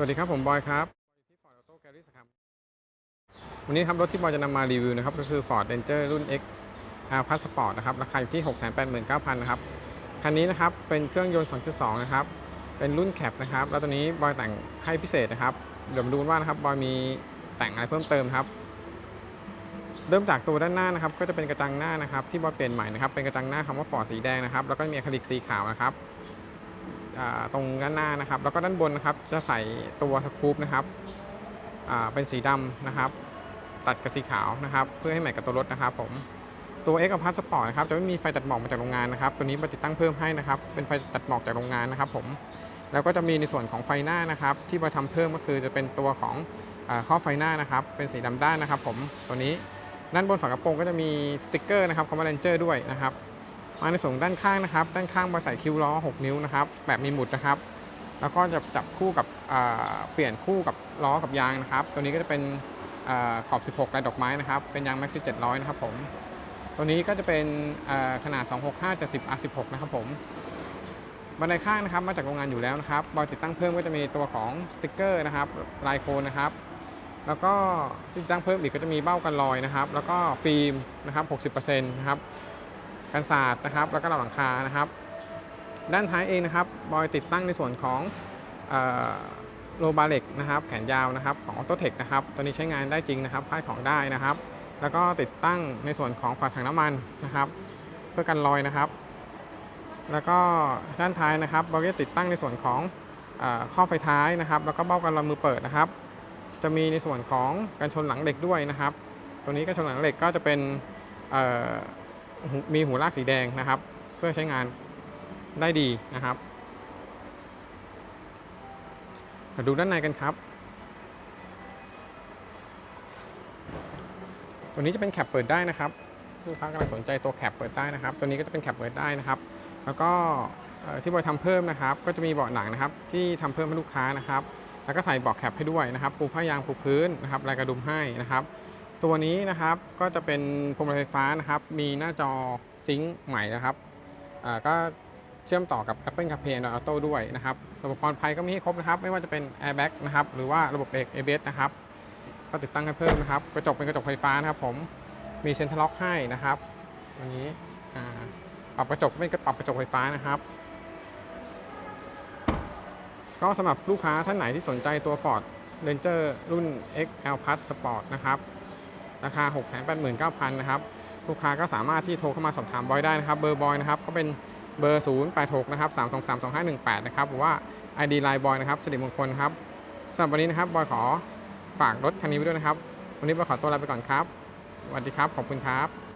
วัสดีครับ ผมบอยครับที่ Ford Auto Gallery ครับวันนี้ครับรถที่บอยจะนำมารีวิวนะครับ ก็คือ Ford Ranger รุ่น X L Plus Sport นะครับ ราคาอยู่ที่ 689,000นะครับ คันนี้นะครับเป็นเครื่องยนต์ 2.2 นะครับ เป็นรุ่นแคปนะครับ แล้วตัวนี้บอยแต่งให้พิเศษนะครับ เดี๋ยวมาดูว่านะครับบอยมีแต่งอะไรเพิ่มเติมครับ เริ่มจากตัวด้านหน้านะครับ ก็จะเป็นกระจังหน้านะครับ ที่บอยเปลี่ยนใหม่นะครับ เป็นกระจังหน้าคำว่า Ford สีแดงนะครับ แล้วก็มีอะคริลิกสีขาวนะครับ ตรงด้านหน้านะครับ แล้วก็ด้านบนนะครับจะใส่ตัวสกูปนะครับเป็นสีดำนะครับ ตัดกับสีขาวนะครับ เพื่อให้แมทกับตัวรถนะครับผมตัว X กับพัสปอร์ตนะครับจะไม่มีไฟตัดหมอกมาจากโรงงานนะครับ ตัวนี้มาติดตั้งเพิ่มให้นะครับ เป็นไฟตัดหมอกจากโรงงานนะครับ ผมแล้วก็จะมีในส่วนของไฟหน้านะครับ ที่มาทำเพิ่มก็คือจะเป็นตัวของอข้อไฟหน้านะครับ เป็นสีดำด้านนะครับ ผมตัวนี้ด้านบนฝากระโปรงก็จะมีสติกเกอร์นะครับคอมมานเจอร์ด้วยนะครับ มาในส่วนด้านข้างนะครับ ด้านข้างบาใส่คิ้วล้อ 6 นิ้วนะครับ แบบมีหมุดนะครับ แล้วก็จะจับคู่กับเปลี่ยนคู่กับล้อกับยางนะครับ ตัวนี้ก็จะเป็นอขอบ 16ลายดอกไม้นะครับ เป็นยางแม็กซี่700 นะครับผม ตัวนี้ก็จะเป็นอ่าขนาด 265 70 R16 นะครับผมบันไดข้างนะครับ มาจากโรงงานอยู่แล้วนะครับบอยติดตั้งเพิ่มก็จะมีตัวของสติกเกอร์นะครับ ลายโคนนะครับ แล้วก็ติดตั้งเพิ่มอีกก็จะมีเบ้ากันรอยนะครับ แล้วก็ฟิล์มนะครับ 60%นะครับ กันศาสตร์นะครับ แล้วก็ราหลังคานะครับ ด้านท้ายเองนะครับบอยติดตั้งในส่วนของโลบาเล็กนะครับแขนยาวนะครับของออโตเทคนะครับตัวนี้ใช้งานได้จริงนะครับพาดของได้นะครับ แล้วก็ติดตั้งในส่วนของฝาถังน้ำมันนะครับ เพื่อกันรอยนะครับ แล้วก็ด้านท้ายนะครับบอยติดตั้งในส่วนของอข้อไฟท้ายนะครับ แล้วก็เบ้ากันรอยมือเปิดนะครับ จะมีในส่วนของกันชนหลังเหล็กด้วยนะครับ ตัวนี้กันชนหลังเหล็กก็จะเป็น มีหูลากสีแดงนะครับ เพื่อใช้งานได้ดีนะครับมาดูด้านในกันครับ ตัวนี้จะเป็นแคปเปิดได้นะครับลูกค้ากำลังสนใจตัวแคปเปิดได้นะครับ ตัวนี้ก็จะเป็นแคปเปิดได้นะครับ แล้วก็ที่บอยทำเพิ่มนะครับ ก็จะมีเบาะหนังนะครับ ที่ทำเพิ่มให้ลูกค้านะครับ แล้วก็ใส่เบาะแคปให้ด้วยนะครับ ปูผ้ายางปูพื้นนะครับลายกระดุมให้นะครับ ตัวนี้นะครับก็จะเป็นพวงมาลัยไฟฟ้านะครับ มีหน้าจอซิงค์ใหม่นะครับก็เชื่อมต่อกับ Apple CarPlay Android Auto ด้วยนะครับ ระบบปลอดภัยก็มีให้ครบนะครับ ไม่ว่าจะเป็น Airbag นะครับ หรือว่าระบบเบรก ABS นะครับ ก็ติดตั้งให้เพิ่มนะครับ กระจกเป็นกระจกไฟฟ้านะครับ ผม มีเซ็นทรัลล็อกให้นะครับอันนี้ปรับกระจกเป็นปรับกระจกไฟฟ้านะครับ ก็สำหรับลูกค้าท่านไหนที่สนใจตัว Ford Ranger รุ่น XL Plus Sport นะครับ ราคา 689,000 นะครับ ลูกค้าก็สามารถที่โทรเข้ามาสอบถามบอยได้นะครับ เบอร์บอยนะครับ ก็เป็นเบอร์ 086 นะครับ 323 2518 นะครับ หรือว่า ID Line บอยนะครับ สิริมงคลครับสำหรับวันนี้นะครับ บอยขอฝากรถคันนี้ไว้ด้วยนะครับ วันนี้บอยขอตัวลาไปก่อนครับ สวัสดีครับ ขอบคุณครับ